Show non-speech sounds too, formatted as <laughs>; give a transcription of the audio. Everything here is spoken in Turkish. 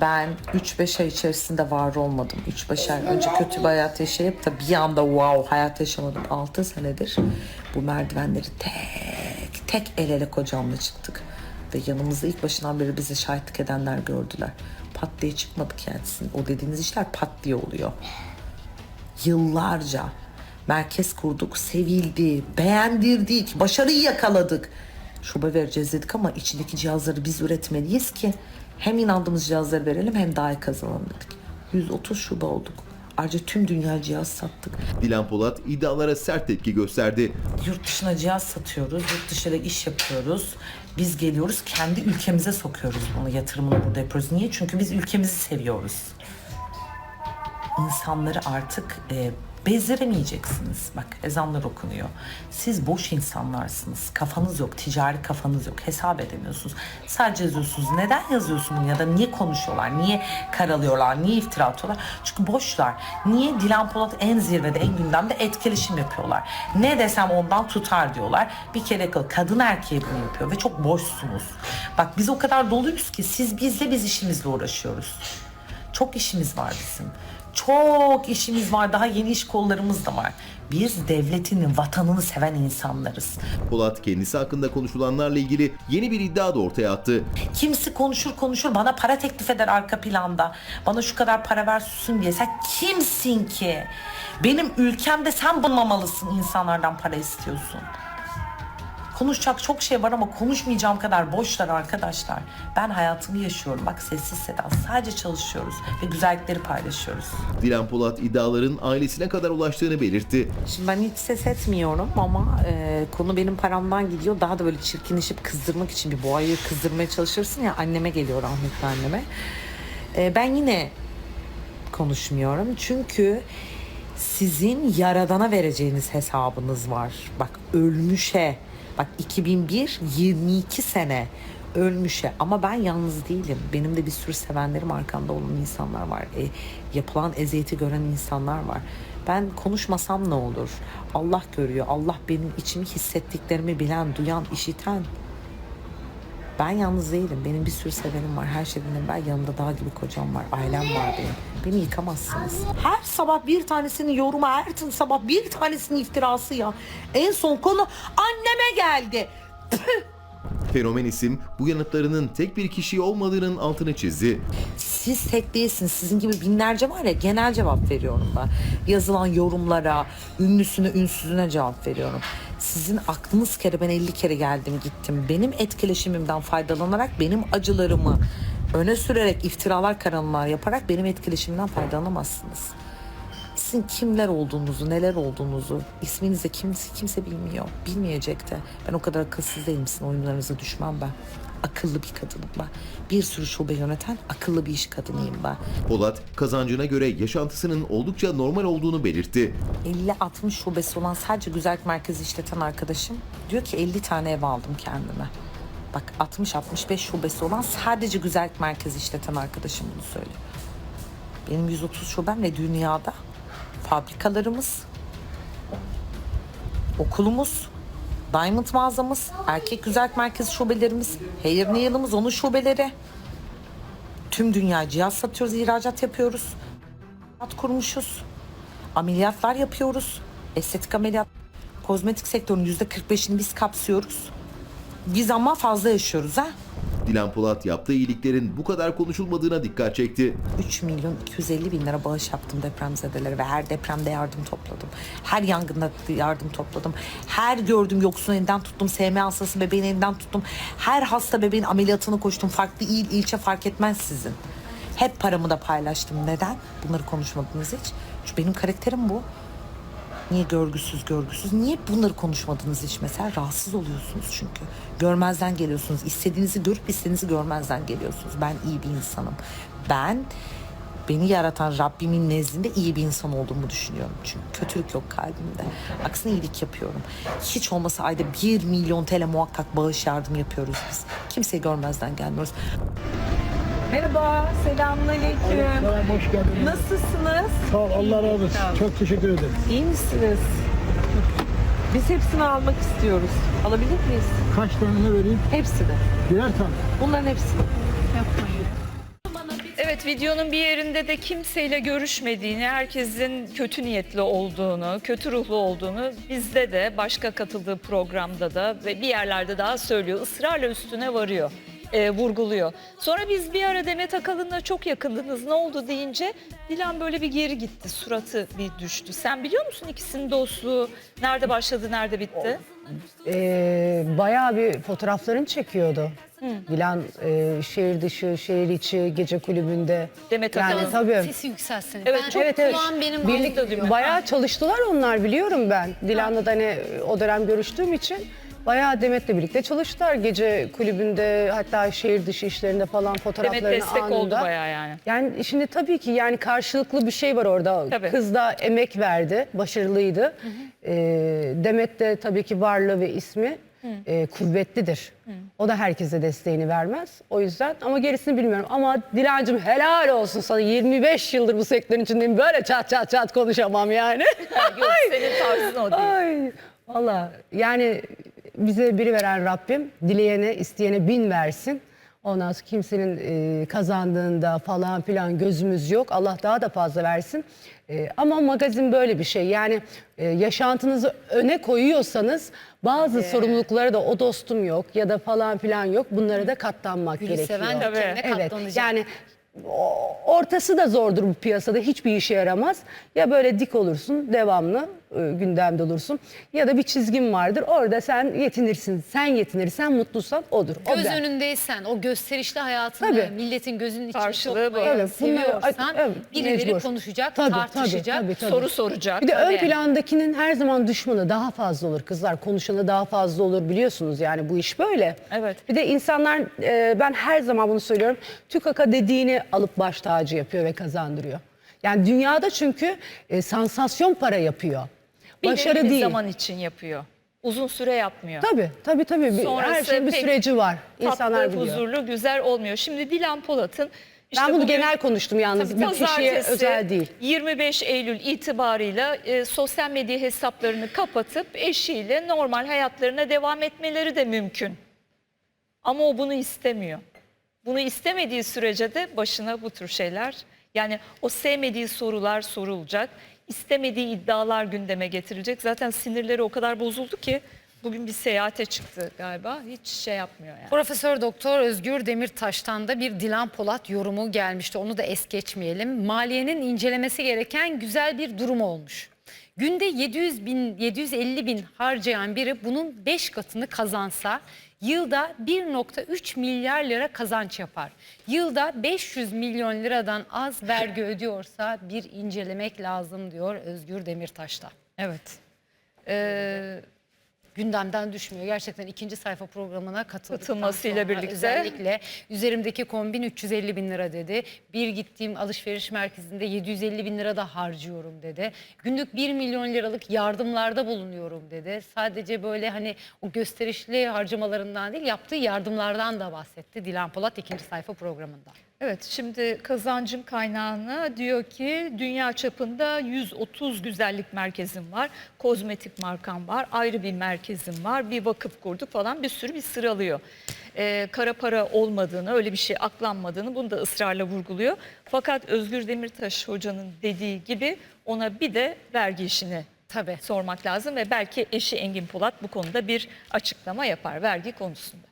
Ben 3-5 ay içerisinde var olmadım. 3-5 ay önce kötü bir hayat yaşayıp da bir anda wow hayat yaşamadım. 6 senedir bu merdivenleri tek tek el ele kocamla çıktık. Ve yanımızda ilk başından beri bize şahitlik edenler gördüler. Pat diye çıkmadık yani. Sizin O dediğiniz işler pat diye oluyor. Yıllarca merkez kurduk, sevildi, beğendirdik, başarıyı yakaladık. Şube vereceğiz dedik ama içindeki cihazları biz üretmeliyiz ki hem inandığımız cihazları verelim hem daha iyi kazanalım dedik. 130 şube olduk. Ayrıca tüm dünya cihaz sattık. Dilan Polat iddialara sert tepki gösterdi. Yurt dışına cihaz satıyoruz, yurt dışıyla iş yapıyoruz. Biz geliyoruz kendi ülkemize sokuyoruz bunu, yatırımını burada yapıyoruz. Niye? Çünkü biz ülkemizi seviyoruz. İnsanları artık e, bezdiremeyeceksiniz. Bak ezanlar okunuyor. Siz boş insanlarsınız. Kafanız yok, ticari kafanız yok. Hesap edemiyorsunuz. Sadece yazıyorsunuz. Neden yazıyorsun bunu ya da niye konuşuyorlar? Niye karalıyorlar? Niye iftira atıyorlar? Çünkü boşlar. Niye Dilan Polat en zirvede, en gündemde etkileşim yapıyorlar? Ne desem ondan tutar diyorlar. Bir kere kadın erkeği bunu yapıyor ve çok boşsunuz. Bak biz o kadar doluyuz ki siz bizle biz işimizle uğraşıyoruz. Çok işimiz var bizim. Çok işimiz var. Daha yeni iş kollarımız da var. Biz devletinin, vatanını seven insanlarız. Polat kendisi hakkında konuşulanlarla ilgili yeni bir iddia da ortaya attı. Kimisi konuşur konuşur bana para teklif eder arka planda. Bana şu kadar para ver susun diye. Sen kimsin ki? Benim ülkemde sen bulmamalısın insanlardan para istiyorsun. Konuşacak çok şey var ama konuşmayacağım kadar boşlar arkadaşlar. Ben hayatımı yaşıyorum. Bak sessiz sedasız. Sadece çalışıyoruz ve güzellikleri paylaşıyoruz. Dilan Polat iddiaların ailesine kadar ulaştığını belirtti. Şimdi ben hiç ses etmiyorum ama e, konu benim paramdan gidiyor. Daha da böyle çirkinleşip kızdırmak için bir boğayı kızdırmaya çalışırsın ya anneme geliyor rahmetli anneme. E, ben yine konuşmuyorum çünkü sizin yaradana vereceğiniz hesabınız var. Bak ölmüşe bak 2001 22 sene ölmüşe ama ben yalnız değilim. Benim de bir sürü sevenlerim arkamda olan insanlar var. E, yapılan eziyeti gören insanlar var. Ben konuşmasam ne olur? Allah görüyor. Allah benim içimi hissettiklerimi bilen, duyan, işiten. Ben yalnız değilim. Benim bir sürü sevenim var. Her şeyden evvel yanımda dağ gibi kocam var. Ailem var benim. Beni yıkamazsınız. Her sabah bir tanesinin yoruma, her sabah bir tanesinin iftirası ya. En son konu anneme geldi. Fenomen isim bu yanıtlarının tek bir kişi olmadığının altını çizdi. Siz tek değilsiniz. Sizin gibi binlerce var ya genel cevap veriyorum ben. Yazılan yorumlara, ünlüsüne, ünsüzüne cevap veriyorum. Sizin aklınız kere ben 50 kere geldim gittim. Benim etkileşimimden faydalanarak benim acılarımı öne sürerek iftiralar karanlar yaparak benim etkileşimimden faydalanamazsınız. Sizin kimler olduğunuzu, neler olduğunuzu, isminizi kimse, kimse bilmiyor. Bilmeyecek de. Ben o kadar akılsız değilim sizin oyunlarınıza düşmem ben. Akıllı bir kadınım ben. Bir sürü şube yöneten akıllı bir iş kadınıyım ben. Polat kazancına göre yaşantısının oldukça normal olduğunu belirtti. 50-60 şubesi olan sadece güzellik merkezi işleten arkadaşım diyor ki 50 tane ev aldım kendime. Bak 60-65 şubesi olan sadece güzellik merkezi işleten arkadaşım bunu söylüyor. Benim 130 şubem ve dünyada fabrikalarımız, okulumuz, Diamond mağazamız, erkek güzellik merkezi şubelerimiz, Hair Nail'ımız, onun şubeleri. Tüm dünya cihaz satıyoruz, ihracat yapıyoruz. Ameliyat kurmuşuz. Ameliyatlar yapıyoruz. Estetik ameliyat. Kozmetik sektörünün yüzde 45'ini biz kapsıyoruz. Biz ama fazla yaşıyoruz ha. Dilan Polat yaptığı iyiliklerin bu kadar konuşulmadığına dikkat çekti. 3 milyon 250 bin lira bağış yaptım depremzedelere ve her depremde yardım topladım. Her yangında yardım topladım. Her gördüğüm yoksun elinden tuttum. SMA hastası bebeğin elinden tuttum. Her hasta bebeğin ameliyatını koştum. Farklı il, ilçe fark etmez sizin. Hep paramı da paylaştım. Neden? Bunları konuşmadınız hiç. Çünkü benim karakterim bu. Niye görgüsüz görgüsüz? Niye bunları konuşmadınız hiç mesela? Rahatsız oluyorsunuz çünkü. Görmezden geliyorsunuz. İstediğinizi görüp istediğinizi görmezden geliyorsunuz. Ben iyi bir insanım. Ben beni yaratan Rabbimin nezdinde iyi bir insan olduğumu düşünüyorum. Çünkü kötülük yok kalbimde. Aksine iyilik yapıyorum. Hiç olmasa ayda 1 milyon TL muhakkak bağış yardım yapıyoruz biz. Kimseyi görmezden gelmiyoruz. Merhaba, selamünaleyküm. Selam, hoş geldiniz. Nasılsınız? Sağ ol, Allah razı olsun. Çok teşekkür ederim. İyi misiniz? Biz hepsini almak istiyoruz. Alabilir miyiz? Kaç tane vereyim? Hepsini. Birer tane. Bunların hepsini. Evet videonun bir yerinde de kimseyle görüşmediğini, herkesin kötü niyetli olduğunu, kötü ruhlu olduğunu bizde de başka katıldığı programda da ve bir yerlerde daha söylüyor. Israrla üstüne varıyor, e, vurguluyor. Sonra biz bir ara Demet Akalın'la çok yakındınız ne oldu deyince Dilan böyle bir geri gitti, suratı bir düştü. Sen biliyor musun ikisinin dostluğu nerede başladı, nerede bitti? Ee, bayağı bir fotoğraflarını çekiyordu. Dilan e, şehir dışı, şehir içi, gece kulübünde. Demet yani Akalın. tabii. Sesi yükselsin. Evet, ben çok- Evet evet. benim Birlikte bayağı çalıştılar onlar biliyorum ben. Dilan'la da hani o dönem görüştüğüm için bayağı Demet'le birlikte çalıştılar. Gece kulübünde hatta şehir dışı işlerinde falan fotoğraflarını Demet destek anında. oldu bayağı yani. Yani şimdi tabii ki yani karşılıklı bir şey var orada. Tabii. Kız da emek verdi, başarılıydı. Ee, Demet de tabii ki varlığı ve ismi e, kuvvetlidir. O da herkese desteğini vermez. O yüzden ama gerisini bilmiyorum. Ama Dilancığım helal olsun sana 25 yıldır bu sektörün içindeyim. Böyle çat çat çat konuşamam yani. <laughs> Yok senin tarzın o değil. Ay valla yani bize biri veren Rabbim dileyene isteyene bin versin. Ondan sonra kimsenin e, kazandığında falan filan gözümüz yok. Allah daha da fazla versin. E, ama magazin böyle bir şey. Yani e, yaşantınızı öne koyuyorsanız bazı sorumluluklara da o dostum yok ya da falan filan yok. Bunlara da katlanmak Gülü gerekiyor. seven dikenine Evet katlanacak. yani ortası da zordur bu piyasada hiçbir işe yaramaz. Ya böyle dik olursun devamlı e, gündemde olursun ya da bir çizgin vardır orada sen yetinirsin. Sen yetinirsen mutluysan odur. O Göz ben. önündeysen o gösterişli hayatını Tabii. milletin gözünün içine Karşılığı bu. sokmayı Evet, bunlar- seviyorsan evet, birileri mecbur. konuşacak, Tabii, tartışacak. tabii, tabii, tabii. Soru soracak. Bir de ön plandakinin her zaman düşmanı daha fazla olur kızlar. Konuşanı daha fazla olur biliyorsunuz yani bu iş böyle. Evet. Bir de insanlar e, ben her zaman bunu söylüyorum. TÜKAK'a dediğini alıp baş tacı yapıyor ve kazandırıyor. Yani dünyada çünkü e, sansasyon para yapıyor. Başarı Belirli bir değil. zaman için yapıyor. Uzun süre yapmıyor. Tabii tabii tabii. Bir- her Sonrası şeyin bir süreci var. İnsanlar Tatlı, biliyor. huzurlu, güzel olmuyor. Şimdi Dilan Polat'ın işte ben bunu bugün- genel konuştum yalnız. Tabii bir kişiye özel değil. 25 Eylül itibarıyla e, sosyal medya hesaplarını kapatıp eşiyle normal hayatlarına devam etmeleri de mümkün. Ama o bunu istemiyor. Bunu istemediği sürece de başına bu tür şeyler yani o sevmediği sorular sorulacak. istemediği iddialar gündeme getirilecek. Zaten sinirleri o kadar bozuldu ki bugün bir seyahate çıktı galiba. Hiç şey yapmıyor yani. Profesör Doktor Özgür Demirtaş'tan da bir Dilan Polat yorumu gelmişti. Onu da es geçmeyelim. Maliyenin incelemesi gereken güzel bir durum olmuş. Günde 700 bin, 750 bin harcayan biri bunun 5 katını kazansa yılda 1.3 milyar lira kazanç yapar. Yılda 500 milyon liradan az vergi ödüyorsa bir incelemek lazım diyor Özgür Demirtaş'ta. Evet. Ee, gündemden düşmüyor. Gerçekten ikinci sayfa programına Katılmasıyla birlikte. özellikle üzerimdeki kombin 350 bin lira dedi. Bir gittiğim alışveriş merkezinde 750 bin lira da harcıyorum dedi. Günlük 1 milyon liralık yardımlarda bulunuyorum dedi. Sadece böyle hani o gösterişli harcamalarından değil yaptığı yardımlardan da bahsetti Dilan Polat ikinci sayfa programında. Evet şimdi kazancın kaynağına diyor ki dünya çapında 130 güzellik merkezim var. Kozmetik markam var. Ayrı bir merkezim var. Bir vakıf kurduk falan bir sürü bir sıralıyor. Ee, kara para olmadığını öyle bir şey aklanmadığını bunu da ısrarla vurguluyor. Fakat Özgür Demirtaş hocanın dediği gibi ona bir de vergi işini Tabii. sormak lazım ve belki eşi Engin Polat bu konuda bir açıklama yapar vergi konusunda.